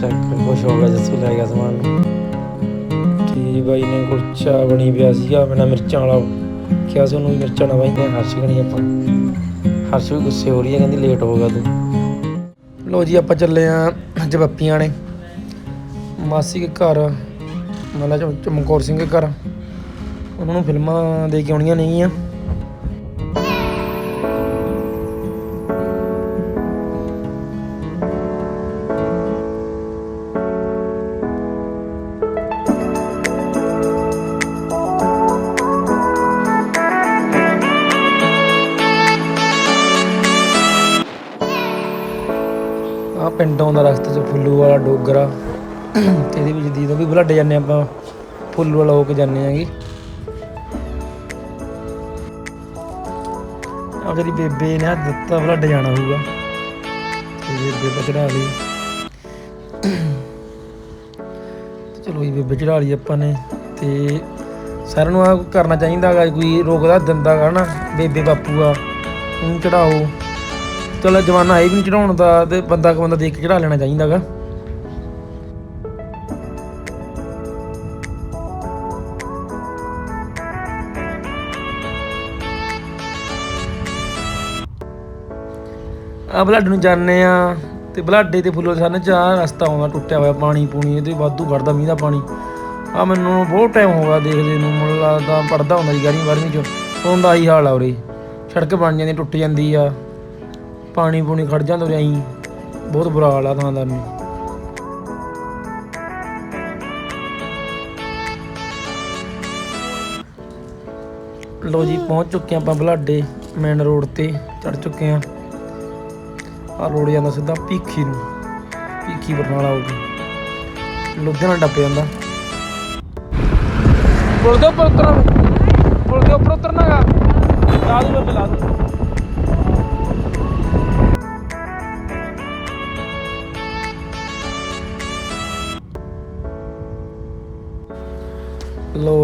ਚੱਕ ਖੁਸ਼ ਹੋ ਗਿਆ ਜੱਸੂ ਲੈ ਗਿਆ ਸਮਾਨ। ਕੀ ਬਾਈ ਨੇ ਕੁਲਚਾ ਬਣੀ ਪਿਆ ਸੀਗਾ, ਬਿਨਾ ਮਿਰਚਾਂ ਵਾਲਾ। ਕਿਹਾ ਸੀ ਉਹਨੂੰ ਮਿਰਚਾਂ ਨਾ ਬਾਈ ਨੇ ਹਰਸ਼ ਕਣੀ ਆਪਾਂ। ਹਰਸ਼ ਵੀ ਗੁੱਸੇ ਹੋ ਰਹੀ ਹੈ ਕਹਿੰਦੀ ਲੇਟ ਹੋ ਗਿਆ ਤੂੰ। ਲੋ ਜੀ, ਆਪਾਂ ਚੱਲੇ ਆ ਜਵੱਪੀਆਂ ਨੇ ਮਾਸੀ ਦੇ ਘਰ ਮਤਲਬ ਚਮਕੌਰ ਸਿੰਘ ਦੇ ਘਰ। ਉਹਨਾਂ ਨੂੰ ਫਿਲਮਾਂ ਦੇ ਕੇ ਆਉਣੀਆਂ ਨਹੀਂ ਆ ਆ ਪਿੰਡੋਂ ਰਸਤੇ 'ਚ ਫੁੱਲੂ ਵਾਲਾ ਡੋਗਰਾ। ਤੇ ਇਹਦੇ ਵਿੱਚ ਦੀ ਵੀ ਬੁਲਾਡੇ ਜਾਂਦੇ ਆਪਾਂ, ਫੁੱਲੂ ਵਾਲਾ ਹੋ ਕੇ ਜਾਂਦੇ ਆਂਗੇ ਆ ਜਿਹੜੀ ਬੇਬੇ ਨੇ ਹੱਥ ਦਿੱਤਾ ਬੁਲਾਡੇ ਜਾਣਾ ਹੋਊਗਾ। ਤੇ ਬੇਬੇ ਤਾਂ ਚੜਾ ਲਈ। ਚਲੋ ਇਹ ਬੇਬੇ ਚੜਾ ਲਈ ਆਪਾਂ ਨੇ। ਤੇ ਸਾਰਿਆਂ ਨੂੰ ਆ ਕਰਨਾ ਚਾਹੀਦਾ ਹੈਗਾ ਕੋਈ ਰੋਕਦਾ ਦਿੰਦਾ ਗਾ ਨਾ, ਬੇਬੇ ਬਾਪੂ ਆ, ਉਹਨੂੰ ਚੜਾਓ ਚਲੋ ਜਵਾਨਾ ਹੈ ਵੀ ਨਹੀਂ ਚੜਾਉਣ ਦਾ ਤੇ ਬੰਦਾ ਕੋ ਬੰਦਾ ਦੇਖ ਕੇ ਚੜਾ ਲੈਣਾ ਚਾਹੀਦਾਗਾ। ਆ ਬਲੱਡ ਨੂੰ ਜਾਣਦੇ ਆ ਤੇ ਬਲਾਡੇ ਤੇ ਫੁੱਲੋ ਸਾਨੂੰ ਚਾਹ ਰਸਤਾ ਆਉਂਦਾ, ਟੁੱਟਿਆ ਹੋਇਆ ਪਾਣੀ ਪੂਣੀ ਇਹਦੇ ਵਾਧੂ ਵੜਦਾ ਮੀਂਹ ਦਾ ਪਾਣੀ। ਆ ਮੈਨੂੰ ਬਹੁਤ ਟਾਈਮ ਹੋ ਗਿਆ ਦੇਖਦੇ ਨੂੰ, ਮੈਨੂੰ ਲੱਗਦਾ ਪੜਦਾ ਹੁੰਦਾ ਸੀ 11ਵੀਂ 12ਵੀਂ ਚ, ਹੁਣ ਦਾ ਹੀ ਹਾਲ ਆ ਉਰੇ। ਸੜਕ ਬਣ ਜਾਂਦੀ, ਟੁੱਟ ਜਾਂਦੀ ਆ। ਪਾਣੀ ਪੂਣੀ ਖੜ ਜਾਂਦਾ ਉਰੇ ਆਈ। ਬਹੁਤ ਬੁਰਾ ਹਾਲ ਆ ਥਾਂਦਾਰ ਨੂੰ ਲੋ ਜੀ, ਪਹੁੰਚ ਚੁੱਕੇ ਆਪਾਂ ਬਲਾਡੇ ਮੇਨ ਰੋਡ ਤੇ ਚੜ ਚੁੱਕੇ ਆ ਆ ਰੋਡ ਜਾਂਦਾ ਸਿੱਧਾ ਭੀਖੀ ਨੂੰ, ਭੀਖੀ ਬਰਨਾਲਾ ਹੋ ਕੇ। ਲੁਧਿਆਣਾ ਟੱਪ ਜਾਂਦਾ। ਪੁਲ ਦੇ ਉੱਪਰ ਉਤਰਾਂ ਪੁਲ ਦੇ ਉੱਪਰ ਉਤਰਨਾਗਾ ਲਾ ਦੂ ਮੈਂ ਲਾ ਦੂ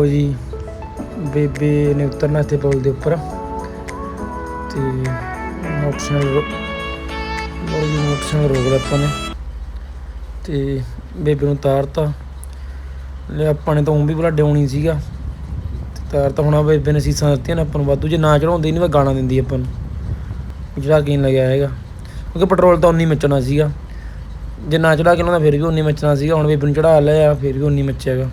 ਲੋ ਜੀ, ਬੇਬੇ ਨੇ ਉਤਰਨਾ ਇੱਥੇ ਪੁਲ ਦੇ ਉੱਪਰ ਤੇ ਮੋਟਰਸਾਈਕਲ ਰੋ- ਜੀ ਮੋਟਰਸਾਈਕਲ ਰੋਕ ਲਿਆ ਆਪਾਂ ਨੇ। ਤੇ ਬੇਬੇ ਨੂੰ ਉਤਾਰਤਾ ਲੈ ਆਪਾਂ ਨੇ ਤਾਂ ਉਹ ਵੀ ਬੜਾ ਡਾਉਣੀ ਸੀਗਾ। ਤੇ ਤਾਰ ਤਾਂ ਹੁਣ ਬੇਬੇ ਨੇ ਸੀਸਾਂ ਦਿੱਤੀਆਂ ਨੇ ਆਪਾਂ ਨੂੰ ਵਾਧੂ। ਜੇ ਨਾ ਚੜਾਉਂਦੀ ਨਹੀਂ, ਮੈਂ ਗਾਣਾ ਦਿੰਦੀ ਆਪਾਂ ਨੂੰ। ਜਿਹੜਾ ਕੀ ਲੱਗਿਆ ਹੈਗਾ। ਕਿਉਂਕਿ ਪੈਟਰੋਲ ਤਾਂ ਉਨੀ ਮੱਚਣਾ ਸੀਗਾ। ਜੇ ਨਾ ਚੜਾ ਕੇ ਉਹਨਾਂ ਦਾ ਫਿਰ ਵੀ ਉਨੀ ਮੱਚਣਾ ਸੀਗਾ। ਹੁਣ ਬੇਬੇ ਨੂੰ ਚੜਾ ਲਿਆ, ਫਿਰ ਵੀ ਉਨੀ ਮੱਚੇਗਾ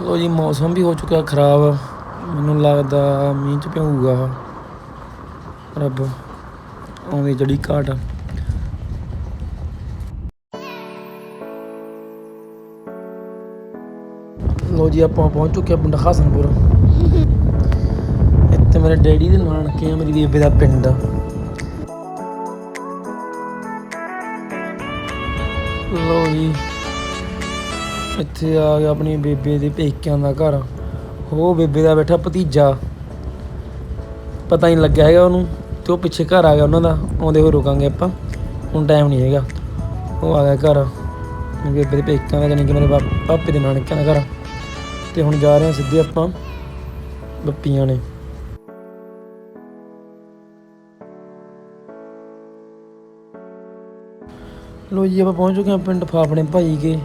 ਲੋ ਜੀ, ਮੌਸਮ ਵੀ ਹੋ ਚੁੱਕਾ ਖਰਾਬ। ਮੈਨੂੰ ਲੱਗਦਾ ਮੀਂਹ ਚ ਪਿਆਊਗਾ ਰੱਬ ਆਉਂਦੀ ਜੜੀ ਘਾਟ। ਲੋ ਜੀ, ਆਪਾਂ ਪਹੁੰਚ ਚੁੱਕੇ ਆ ਪਿੰਡ ਹਸਨਪੁਰ। ਇੱਥੇ ਮੇਰੇ ਡੈਡੀ ਦੇ ਨਾਨਕੇ ਆ, ਮੇਰੀ ਬੇਬੇ ਦਾ ਪਿੰਡ। ਲੋ ਜੀ ਇੱਥੇ ਆ ਗਿਆ ਆਪਣੀ ਬੇਬੇ ਦੇ ਪੇਕਿਆਂ ਦਾ ਘਰ। ਉਹ ਬੇਬੇ ਦਾ ਬੈਠਾ ਭਤੀਜਾ। ਪਤਾ ਨਹੀਂ ਲੱਗਿਆ ਹੈਗਾ ਉਹਨੂੰ ਤੇ ਉਹ ਪਿੱਛੇ ਘਰ ਆ ਗਿਆ ਉਹਨਾਂ ਦਾ। ਆਉਂਦੇ ਹੋਏ ਰੁਕਾਂਗੇ ਆਪਾਂ। ਹੁਣ ਟਾਈਮ ਨਹੀਂ ਹੈਗਾ। ਉਹ ਆ ਗਿਆ ਘਰ। ਬੇਬੇ ਦੇ ਪੇਕਿਆਂ ਦਾ ਜਾਨੀ ਕਿ ਮੇਰੇ ਪਾਪੇ ਦੇ ਨਾਨਕਿਆਂ ਦਾ ਘਰ। ਤੇ ਹੁਣ ਜਾ ਰਹੇ ਹਾਂ ਸਿੱਧੇ ਆਪਾਂ ਬੱਪੀਆਂ ਨੇ। ਲੋ ਜੀ, ਆਪਾਂ ਪਹੁੰਚ ਚੁੱਕੇ ਹਾਂ ਪਿੰਡ ਫਾਫੜੇ ਭਾਈ ਕੇ।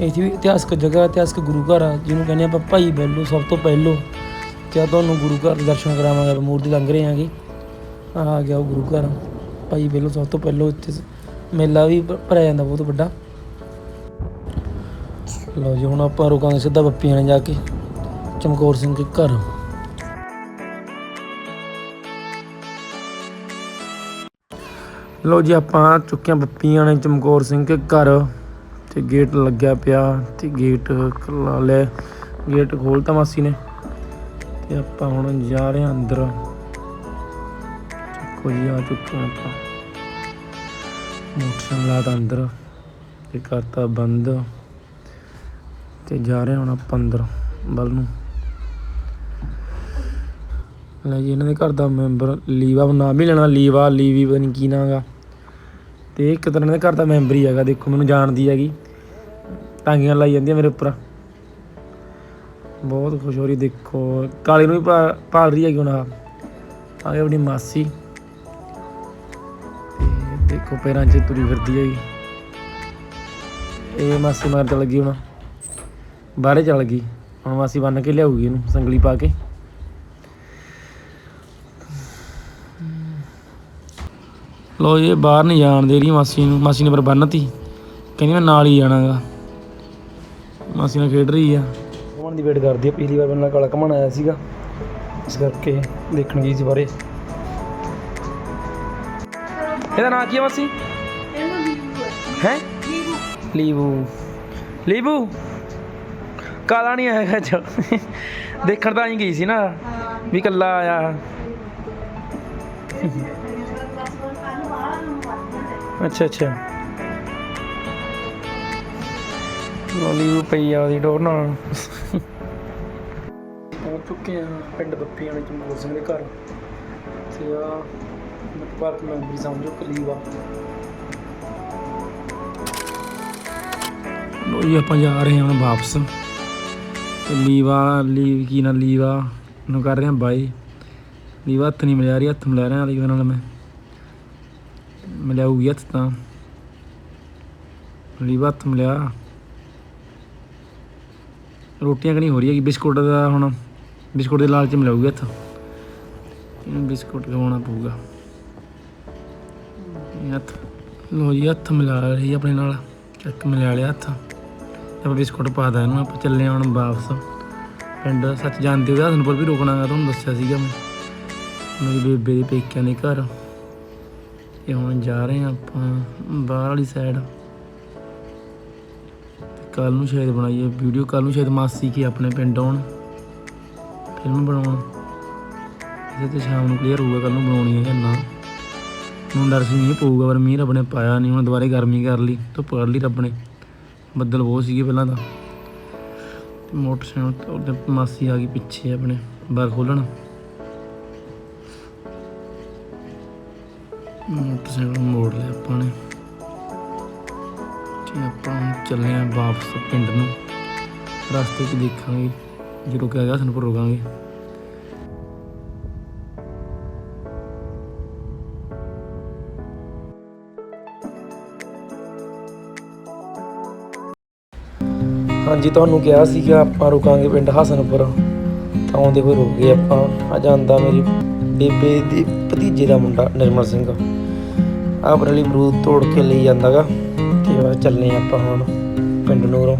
ਇੱਥੇ ਵੀ ਇਤਿਹਾਸਕ ਜਗ੍ਹਾ, ਇਤਿਹਾਸਕ ਗੁਰੂ ਘਰ ਆ, ਜਿਹਨੂੰ ਕਹਿੰਦੇ ਆਪਾਂ ਭਾਈ ਬੈਲੋ, ਸਭ ਤੋਂ ਪਹਿਲੋਂ। ਕਿਆ ਤੁਹਾਨੂੰ ਗੁਰੂ ਘਰ ਦੇ ਦਰਸ਼ਨ ਕਰਾਵਾਂਗੇ ਮੂਰਤੀ ਲੰਘ ਰਹੇ ਆਂਗੇ ਆਹ ਆ ਗਿਆ ਉਹ ਗੁਰੂ ਘਰ, ਭਾਈ ਬੈਲੋ ਸਭ ਤੋਂ ਪਹਿਲੋਂ, ਇੱਥੇ ਮੇਲਾ ਵੀ ਭਰਿਆ ਜਾਂਦਾ ਬਹੁਤ ਵੱਡਾ। ਲਓ ਜੀ, ਹੁਣ ਆਪਾਂ ਰੁਕਾਂਗੇ ਸਿੱਧਾ ਬੱਪੀਆਂ ਨੇ ਜਾ ਕੇ, ਚਮਕੌਰ ਸਿੰਘ ਦੇ ਘਰ। ਲਓ ਜੀ, ਆਪਾਂ ਆ ਬੱਪੀਆਂ ਨੇ ਚਮਕੌਰ ਸਿੰਘ ਦੇ ਘਰ। ਤੇ ਗੇਟ ਲੱਗਿਆ ਪਿਆ ਤੇ ਗੇਟ ਖੁੱਲਾ ਲੈ ਗੇਟ ਖੋਲਤਾ ਮਾਸੀ ਨੇ। ਤੇ ਆਪਾਂ ਹੁਣ ਜਾ ਰਹੇ ਹਾਂ ਅੰਦਰ। ਚੱਕੋ ਆ ਚੁੱਕੇ ਹਾਂ ਆਪਾਂ। ਮੋਟਰਸਾਈਕਲ ਲਾਤਾ ਅੰਦਰ ਤੇ ਕਰਤਾ ਬੰਦ। ਤੇ ਜਾ ਰਹੇ ਹੁਣ ਆਪਾਂ ਅੰਦਰ, ਵੱਲ ਨੂੰ। ਲੈ ਜੀ, ਇਹਨਾਂ ਦੇ ਘਰ ਦਾ ਮੈਂਬਰ ਲੀਵਾ, ਨਾਮ ਹੀ ਲੈਣਾ, ਲੀਵਾ, ਲੀਵੀ, ਪਤਾ ਨਹੀਂ ਕੀ ਨਾਂ ਗਾ ਤੇ ਇੱਕ ਤਰ੍ਹਾਂ ਦੇ ਘਰ ਦਾ ਮੈਂਬਰ ਹੀ ਹੈਗਾ, ਦੇਖੋ ਮੈਨੂੰ ਜਾਣਦੀ ਹੈਗੀ। ਟਾਂਗੀਆਂ ਲਾਈ ਜਾਂਦੀਆਂ ਮੇਰੇ ਉੱਪਰ। ਬਹੁਤ ਖੁਸ਼ ਹੋ ਰਹੀ, ਦੇਖੋ। ਕਾਲੀ ਨੂੰ ਵੀ ਪਾਲ ਰਹੀ ਹੈਗੀ ਹੁਣ ਆ ਆ ਗਈ ਆਪਣੀ ਮਾਸੀ। ਤੇ ਦੇਖੋ ਪੈਰਾਂ 'ਚ ਤੁਰੀ ਫਿਰਦੀ ਹੈਗੀ। ਇਹ ਮਾਸੀ ਮਾਰ ਚਲ ਗਈ ਹੁਣ। ਬਾਹਰੇ ਚਲ ਗਈ। ਹੁਣ ਮਾਸੀ ਬੰਨ ਕੇ ਲਿਆਊਗੀ ਇਹਨੂੰ, ਸੰਗਲੀ ਪਾ ਕੇ। ਲੋ ਇਹ ਬਾਹਰ ਨਹੀਂ ਜਾਣ ਦੇ ਰਹੀ ਮਾਸੀ ਨੂੰ। ਮਾਸੀ ਨੇ ਪਰ ਬੰਨਤੀ। ਕਹਿੰਦੀ ਮੈਂ ਨਾਲ ਹੀ ਜਾਣਾਗਾ। ਮਾਸੀ ਨਾਲ ਖੇਡ ਰਹੀ ਆ। ਘੁੰਮਣ ਦੀ ਵੇਟ ਕਰਦੀ ਆ? ਪਿਛਲੀ ਵਾਰ ਮੇਰੇ ਨਾਲ ਕਾਲਾ ਘੁੰਮਣ ਆਇਆ ਸੀਗਾ। ਇਸ ਕਰਕੇ ਦੇਖਣ ਗਈ ਸੀ ਬਾਰੇ ਇਹਦਾ ਨਾਂ ਕੀ ਹੈ ਮਾਸੀ? ਹੈ? ਲੀਬੂ। ਲੀਬੂ। ਕਾਲਾ ਨਹੀਂ ਆਇਆ ਅੱਜ। ਦੇਖਣ ਤਾਂ ਹੀ ਗਈ ਸੀ ਨਾ। ਵੀ ਕੱਲਾ ਆਇਆ। ਅੱਛਾ ਅੱਛਾ। ਲੋਲੀ ਪਈ ਆ ਉਹਦੀ ਡੋਰ ਨਾਲ। ਪਹੁੰਚ ਚੁੱਕੇ ਆ ਪਿੰਡ ਬੱਪੀ ਵਾਲੇ ਚਮਕੌਰ ਸਿੰਘ ਦੇ ਘਰ। ਤੇ ਆ ਪਾਰਕ ਮੈਂਬਰੀ ਸਮਝੋ ਕਲੀਵਾ ਲੋ ਜੀ ਆਪਾਂ ਜਾ ਰਹੇ ਹਾਂ ਹੁਣ ਵਾਪਸ। ਤੇ ਲੀਵਾ ਲੀਵ ਕੀ ਨਾ ਲੀਵਾ? ਨੂੰ ਕਰ ਰਹੇ ਹਾਂ ਬਾਈ। ਲੀਵਾ ਹੱਥ ਨਹੀਂ ਮਿਲਿਆ ਰਹੀ ਹੱਥ ਮਿਲਾ ਰਿਹਾ ਲੀਵਾ ਨਾਲ ਮੈਂ। ਮਿਲਿਆਊਗੀ ਹੱਥ ਤਾਂ ਲੀਵਾ ਹੱਥ ਮਿਲਿਆ। ਰੋਟੀਆਂ ਕਣੀ ਹੋ ਰਹੀ ਹੈਗੀ, ਬਿਸਕੁਟ ਦਾ ਹੁਣ, ਬਿਸਕੁਟ ਦੇ ਲਾਲਚ ਮਿਲਾਊਗੀ ਹੱਥ ਇਹਨੂੰ ਬਿਸਕੁਟ ਖਵਾਉਣਾ ਪਊਗਾ। ਹੱਥ ਲੋ ਜੀ, ਹੱਥ ਮਿਲਾ ਰਹੀ ਆਪਣੇ ਨਾਲ। ਚੱਕ ਮਿਲਾ ਲਿਆ ਹੱਥ। ਆਪਾਂ ਬਿਸਕੁਟ ਪਾਦਾ ਇਹਨੂੰ, ਆਪਾਂ ਚੱਲੇ ਹੁਣ ਵਾਪਸ। ਪਿੰਡ, ਸੱਚ ਜਾਂਦੇ ਉਹਦਾ ਹਸਨਪੁਰ ਵੀ ਰੋਕਣਾ ਗਾ, ਤੁਹਾਨੂੰ ਦੱਸਿਆ ਸੀਗਾ ਮੈਂ। ਮੇਰੀ ਬੇਬੇ ਦੇ ਪੇਕਿਆਂ ਦੇ ਘਰ। ਤੇ ਹੁਣ ਜਾ ਰਹੇ ਹਾਂ ਆਪਾਂ ਬਾਹਰ ਵਾਲੀ ਸਾਈਡ ਕੱਲ ਨੂੰ ਸ਼ਾਇਦ ਬਣਾਈਏ ਵੀਡੀਓ ਕੱਲ ਨੂੰ ਸ਼ਾਇਦ ਮਾਸੀ ਕੀ ਆਪਣੇ ਪਿੰਡ ਆਉਣ। ਫਿਲਮ ਬਣਾਉਣ। ਇਹਦੇ ਤੇ ਸ਼ਾਮ ਨੂੰ ਕਲੀਅਰ ਹੋਊਗਾ ਕੱਲ ਨੂੰ ਬਣਾਉਣੀ ਹੈ ਜਾਂ ਨਾ। ਹੁਣ ਡਰ ਸੀ ਮੀਂਹ ਪਊਗਾ, ਪਰ ਮੀਂਹ ਰੱਬ ਨੇ ਪਾਇਆ ਨਹੀਂ, ਹੁਣ ਦੁਬਾਰੇ ਗਰਮੀ ਕਰ ਲਈ, ਧੁੱਪ ਕਰ ਲਈ ਰੱਬ ਨੇ। ਬੱਦਲ ਬਹੁਤ ਸੀਗੇ ਪਹਿਲਾਂ ਤਾਂ। ਮੋਟਰਸਾਈਕਲ ਤੇ ਮਾਸੀ ਆ ਗਈ ਪਿੱਛੇ ਆਪਣੇ, ਬਾਹਰ ਖੋਲਣ ਮੋਟਰਸਾਈਕਲ ਮੋੜ ਲਿਆ ਆਪਾਂ ਨੇ। ਤੇ ਆਪਾਂ ਚੱਲੇ ਆਂ ਵਾਪਸ ਪਿੰਡ ਨੂੰ। ਰਸਤੇ 'ਚ ਦੇਖਾਂਗੇ ਜੇ ਰੁਕਿਆ ਗਿਆ ਸਾਨੂੰ ਰੁਕਾਂਗੇ। ਹਾਂਜੀ, ਤੁਹਾਨੂੰ ਕਿਹਾ ਸੀਗਾ ਆਪਾਂ ਰੁਕਾਂਗੇ ਪਿੰਡ ਹਸਨਪੁਰ। ਤਾਂ ਆਉਂਦੇ ਕੋਈ ਰੁਕ ਗਏ ਆਪਾਂ। ਆ ਜਾਂਦਾ ਮੇਰੀ। ਬੇਬੇ ਦੇ ਭਤੀਜੇ ਦਾ ਮੁੰਡਾ ਨਿਰਮਲ ਸਿੰਘ। ਆਪਣੇ ਲਈ ਅਮਰੂਦ ਤੋੜ ਕੇ ਲਈ ਜਾਂਦਾਗਾ। ਤੇ ਬਸ ਚੱਲੇ ਆਪਾਂ ਹੁਣ ਪਿੰਡ ਨੂਰੋਂ।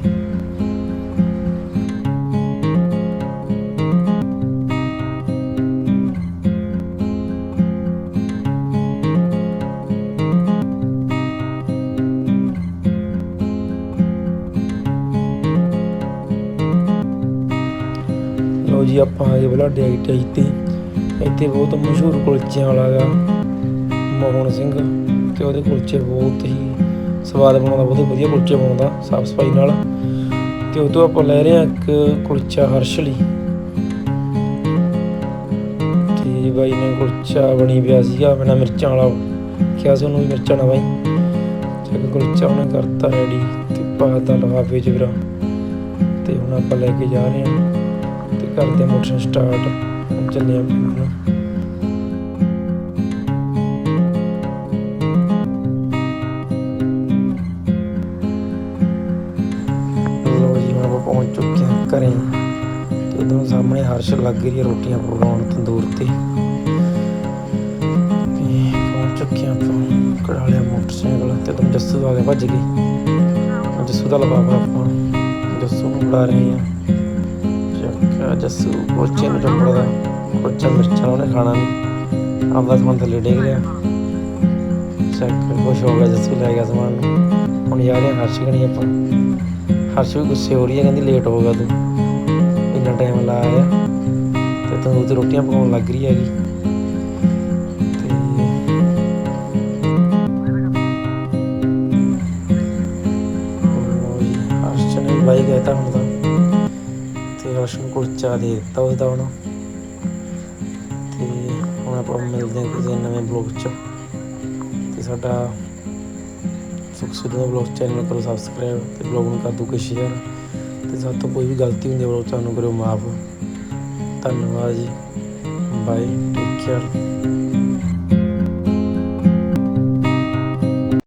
ਲੋ ਜੀ, ਆਪਾਂ ਆ ਗਏ ਬਲਾਡੇ ਆਈਟਾਈ ਤੇ। ਇੱਥੇ ਬਹੁਤ ਮਸ਼ਹੂਰ ਕੁਲਚਿਆਂ ਵਾਲਾ ਗਾ ਮੋਹਨ ਸਿੰਘ, ਤੇ ਉਹਦੇ ਕੁਲਚੇ ਬਹੁਤ ਹੀ ਸਵਾਦ ਬਣਾਉਂਦਾ, ਬਹੁਤ ਵਧੀਆ ਕੁਲਚੇ ਬਣਾਉਂਦਾ, ਸਾਫ਼ ਸਫ਼ਾਈ ਨਾਲ। ਤੇ ਉਹ ਤੋਂ ਆਪਾਂ ਲੈ ਰਹੇ ਹਾਂ ਇੱਕ ਕੁਲਚਾ ਹਰਸ਼ ਲਈ ਤੇ ਬਾਈ ਨੇ ਕੁਲਚਾ ਬਣੀ ਪਿਆ ਸੀਗਾ, ਬਿਨਾਂ ਮਿਰਚਾਂ ਵਾਲਾ। ਕਿਹਾ ਸੀ ਉਹਨੂੰ ਵੀ ਮਿਰਚਾਂ ਨਾ ਬਾਈ ਚੱਕ ਕੁਲਚਾ ਉਹਨੇ ਕਰਤਾ ਰੈਡੀ ਤੇ ਪਾਤਾ ਲਫਾਫੇ 'ਚ ਵੀਰਾ। ਤੇ ਹੁਣ ਆਪਾਂ ਲੈ ਕੇ ਜਾ ਰਹੇ ਹਾਂ ਤੇ ਕਰਦੇ ਮੋਟਰ ਸਟਾਰਟ। ਚੱਲੇ ਆ ਪਿੰਡ ਪਹੁੰਚ ਚੁੱਕੇ ਹਾਂ ਘਰੇ ਤੇ ਉਧਰੋਂ ਸਾਹਮਣੇ ਹਰਸ਼ ਲੱਗ ਰਹੀ ਹੈ ਰੋਟੀਆਂ ਪਕਾਉਣ ਤੰਦੂਰ ਤੇ ਪਹੁੰਚ ਚੁੱਕੇ ਹਾਂ ਆਪਾਂ ਕਢਾ ਮੋਟਰਸਾਈਕਲ ਤੇ ਤੁਮ ਜੱਸੂ ਆ ਗਿਆ ਭੱਜ ਗਈ ਜੱਸੂ ਦਾ ਲਵਾਵਾ ਆਪਾਂ ਜੱਸੂ ਨੂੰ ਬੁਲਾ ਰਹੇ ਹਾਂ ਜੱਸੂ ਕੋਚੇ ਨੂੰ ਚੰਬੜਦਾ ਕੋਚਾ ਮਿਰਚਾਂ ਉਹਨੇ ਖਾਣਾ ਨਹੀਂ ਆਪਦਾ ਸਮਾਨ ਥੱਲੇ ਡੇਗ ਲਿਆ ਚੱਕ ਖੁਸ਼ ਹੋ ਗਿਆ, ਜੱਸੂ ਲੈ ਗਿਆ ਸਮਾਨ। ਨੂੰ ਹੁਣ ਜਾ ਰਹੇ ਹਰਸ਼ ਕਣੀ ਆਪਾਂ। ਹਰਸ਼ ਵੀ ਗੁੱਸੇ ਹੋ ਰਹੀ ਹੈ, ਕਹਿੰਦੀ ਲੇਟ ਹੋ ਗਿਆ ਤੂੰ। ਇੰਨਾ ਟਾਈਮ ਲਾ ਆਇਆ। ਤੇ ਤੂੰ ਤੇ ਰੋਟੀਆਂ ਪਕਾਉਣ ਲੱਗ ਰਹੀ ਹੈਗੀ। ਬਾਈ ਗਿਆ ਤਾਂ। ਹੁਣ ਤਾਂ ਤੇ ਕੁਲਚਾ ਦੇ ਦਿੱਤਾ ਉਸਦਾ ਹੁਣ। ਤੇ ਹੁਣ ਆਪਾਂ ਮਿਲਦੇ ਹਾਂ ਕਿਸੇ ਨਵੇਂ ਬਲੌਗ 'ਚ। ਤੇ ਸਾਡਾ ਸੁਖ ਸੁਧਾ ਬਲੌਗ ਚੈਨਲ ਕਰੋ ਸਬਸਕ੍ਰਾਈਬ ਤੇ ਬਲੌਗ ਨੂੰ ਕਰ ਦਿਓ ਕਿ ਸ਼ੇਅਰ ਤੇ ਸਾਡੇ ਤੋਂ ਕੋਈ ਵੀ ਗਲਤੀ ਹੁੰਦੀ ਹੈ ਬਲੌਗ ਤੁਹਾਨੂੰ ਕਰਿਓ ਮਾਫ। ਧੰਨਵਾਦ ਜੀ। Bye take care